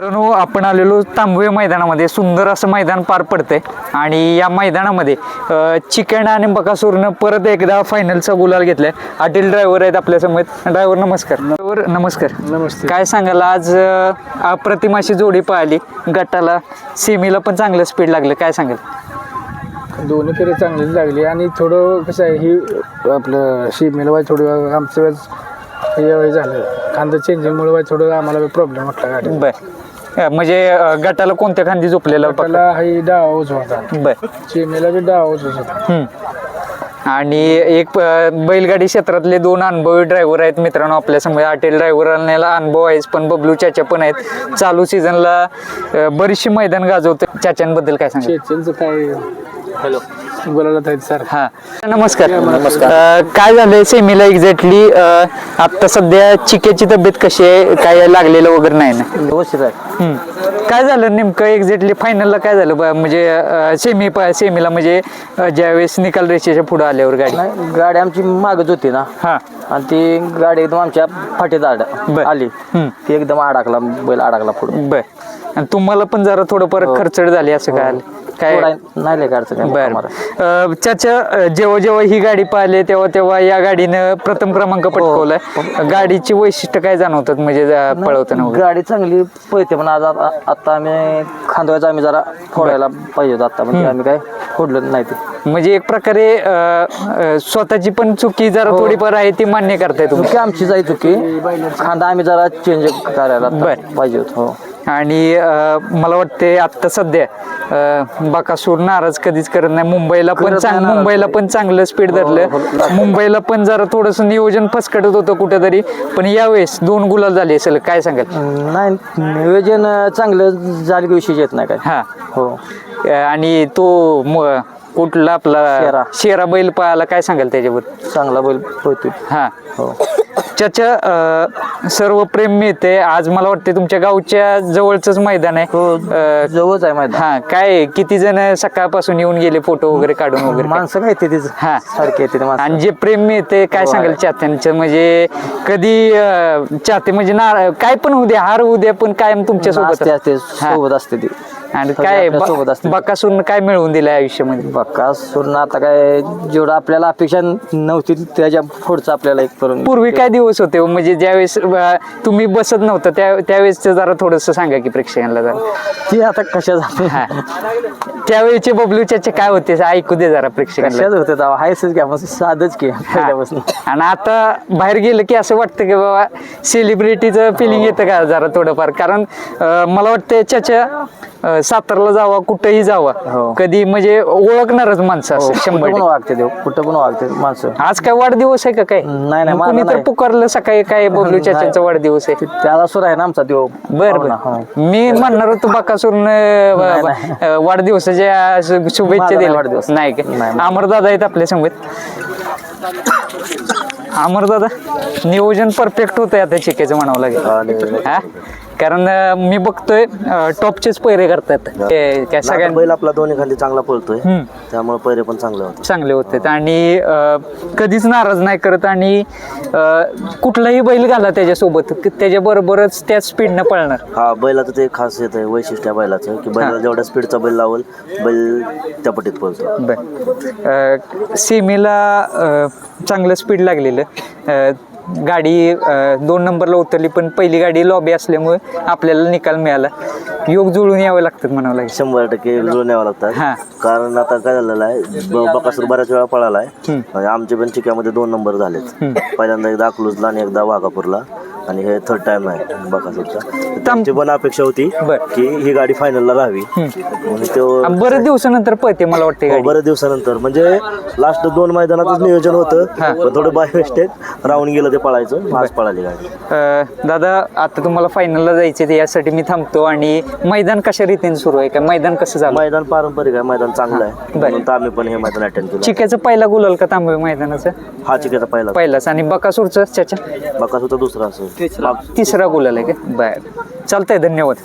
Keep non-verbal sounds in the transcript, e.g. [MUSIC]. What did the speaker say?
मित्रांनो आपण आलेलो तांबवे मैदानामध्ये. सुंदर असं मैदान पार पडतंय. आणि या मैदानामध्ये चिकन आणि बकासूरनं परत एकदा फायनलचा गुलाल घेतलाय. अटील ड्रायव्हर आहेत आपल्यासमोर ड्रायव्हर नमस्कार. ड्रायव्हर नमस्कार. नमस्ते. काय सांगाल? आज अशी जोडी पाहिली. गटाला सेमीला पण चांगलं स्पीड लागलं. काय सांगाल? दोन्ही कडे चांगलीच लागली. आणि थोडं कसं आहे ही आपलं शिमेला वाय थोडं आमचं वेळेस हे हे झालं खांदा चेंजिंगमुळे थोडं आम्हाला प्रॉब्लेम वाटला गाडी बर. अ, म्हणजे अ, गटाला कोणत्या खांदी झोपलेला त्याला डावा उजवा होता बर. बी डावा उजवा होता हम्म. आणि एक अ, बैलगाडी क्षेत्रातले दोन अनुभवी ड्रायव्हर आहेत मित्रांनो आपल्यासमोर अटेल ड्रायव्हरला अनुभव आहेच पण बबलू चाचा पण आहेत. चालू सीझनला बरीचशी मैदान गाजवते चाच्यांबद्दल काय सांगा काय? हॅलो. बोलायला सर. हा. नमस्कार. नमस्कार. काय झालंय सेमीला एक्झॅक्टली आता सध्या चिकेची तब्येत कशी आहे? काय लागलेलं वगैरे नाही ना? व्यवस्थित आहे. हम्म. काय झालं नेमकं एक्झॅक्टली फायनलला काय झालं? बा- म्हणजे सेमी सेमीला म्हणजे अ, ज्यावेळेस निकाल रेषेच्या पुढे आल्यावर गाडी. नाही गाडी आमची मागच होती ना. हा. आणि ती गाडी एकदम आमच्या फाटीत आड बर. आली. हम्म. ती एकदम अडकला बैल अडकला पुढे. बर. आणि तुम्हाला पण जरा थोडं परत खर्चड झाली असं काय आलं? काय नाही लय बर. आम्हाला. जेव्हा जेव्हा ही गाडी पाहिली तेव्हा तेव्हा या गाडीनं प्रथम क्रमांक पटकवलाय. गाडीची वैशिष्ट्य काय जाणवतात? म्हणजे जा- पळवताना वगैरे? गाडी चांगली पळते पण आज आ- आता आम्ही खांदवायचं आम्ही जरा फोडायला पाहिजे होतं आता म्हणजे आम्ही काय फोडलं नाही ते. म्हणजे एक प्रकारे अं, अं, स्वतःची पण चुकी जरा थोडीफार आहे ती मान्य करताय तुम्ही. चुकी आमची जाय चुकी. खांदा आम्ही जरा चेंज करायला आता बर. पाहिजे होत हो. आणि मला वाटते आता सध्या बकासूर नाराज कधीच करत नाही. मुंबईला पण चांग. मुंबईला पण चांगलं स्पीड धरलं. हो. मुंबईला पण जरा थोडस नियोजन फसकटत होतं कुठेतरी. पण यावेळेस दोन गुलाल झाले असेल काय सांगाल? नाही नियोजन चांगलं झालं विषय येत नाही काय. हा. हो. आणि तो कुठला आपला शेरा. बैल पाहायला काय सांगाल त्याच्यावर? चांगला बैल पळतोय. हा. हो. त्याच्या सर्व प्रेम मिळते. आज मला वाटते तुमच्या गावच्या जवळच मैदान आहे. हो जवळच आहे मैदान. हा काय किती जण सकाळपासून येऊन गेले फोटो वगैरे काढून वगैरे? काय? माणसं काय ते तिचं हा. सारखे येते आणि जे प्रेम मिळते काय हो, सांगाल. चाहत्यांचं? म्हणजे कधी चाहते म्हणजे ना काय पण होऊ द्या हार होऊ द्या पण कायम तुमच्यासोबत असते हा. सोबत असते ती. आणि काय आपल्यासोबत असते. बकासून काय मिळवून दिलं आयुष्यामध्ये? बक्का आता काय जेवढं आपल्याला अपेक्षा नव्हती त्याच्या पुढचं आपल्याला एक करून पूर्वी काय दिवस होते हो? म्हणजे ज्यावेळेस अं, तुम्ही बसत नव्हतं त्या त्यावेळेस जरा थोडस सांगा की प्रेक्षकांना जरा. ती आता कशा हा. त्यावेळेचे बबलूच्याचे काय होते ऐकू दे जरा प्रेक्षकांना. कशाच होते तेव्हा? हायच की आपण साधच की पहिल्यापासून. आणि आता बाहेर गेलं की असं वाटतं की बाबा सेलिब्रिटीचं फिलिंग येतं का जरा थोडंफार? कारण अं, मला वाटतं त्याच्या अं, सातारला जावा कुठंही जावा हो. कधी म्हणजे ओळखणारच माणसं असं शंभर कुठं पण टक्के. वागते देव कुठं पण वागते माणसं आज काय वाढदिवस आहे का काय नाही, नाही, मग माझा कुणी तर नाही. पुकारलं सकाळी काय [LAUGHS] बबलू नाही. चाचांचा वाढदिवस आहे ते- त्याला सुद्धा आहे ना आमचा देव बर हो. मी म्हणणार होतो बाकासून [LAUGHS] नाही. वाढदिवसाच्या शु- शुभेच्छा माझा नाही दिल्या वाढदिवस. नाही नाही, का नाही. अमरदादा आहेत आपल्या संगत अमरदादा नियोजन परफेक्ट होतंय आता चिकेचं म्हणावं लागेल. हा कारण अं, मी बघतोय अं, टॉपचेच पैरे करतात. ते काय आता सगळ्यां बैल आपला दोन्ही खाली चांगला पळतोय. त्यामुळे पैरे पण चांगले होते चांगले होते आणि अं, कधीच नाराज नाही करत आणि अं, कुठलाही बैल घाला त्याच्यासोबत त्याच्या बरोबरच त्या स्पीडनं पळणार. हा बैलाचं ते एक खासियत आहे वैशिष्ट्य आहे बैलाचं की बैलाला जेवढ्या स्पीडचा बैल लावल बैल त्या पटीत पळतो. बर. सेमीला चांगलं स्पीड लागलेलं. गाडी दोन नंबरला उतरली पण पहिली गाडी लॉबी असल्यामुळे आपल्याला निकाल मिळाला. योग जुळून यावं लागतं म्हणावं लागेल. शंभर टक्के जुळून यावं. लागतात. कारण आता काय झालेलं आहे बकासूर बऱ्याच वेळा पळाला आहे. आणि आमचे पण चिक्यामध्ये दोन नंबर झालेत. पहिल्यांदा एकदा अकलूजला आणि एकदा वाघापूरला. आणि हे थर्ड टाइम आहे बकासूरचा. त्यांची पण अपेक्षा होती बर. की ही गाडी फायनलला राहावी. म्हणून तो आणि बरेच दिवसानंतर पळते मला वाटते हो, गाडी. बऱ्याच दिवसानंतर. म्हणजे लास्ट दोन मैदानातच नियोजन होतं. पण थोडं बाय मिस्टेक राहून गेलं ते पळायचं. आज पळाली गाडी. अ, दादा आता तुम्हाला फायनलला जायचे ते यासाठी मी थांबतो. आणि मैदान कशा रीतीने सुरू आहे? का मैदान कसं झालं? मैदान पारंपरिक आहे. मैदान चांगलं आहे. बरं. म्हणून तर आम्ही पण हे मैदान अटेंड केलं. चिक्याचा पहिला गुलाल का तांबवे मैदानाचा? हा चिकेचा पहिला पहिलाच. आणि बकासूरचा त्याच्या बकास होता दुसरा असेल. तिसरा गुलाल आहे का? बर. चालतंय धन्यवाद.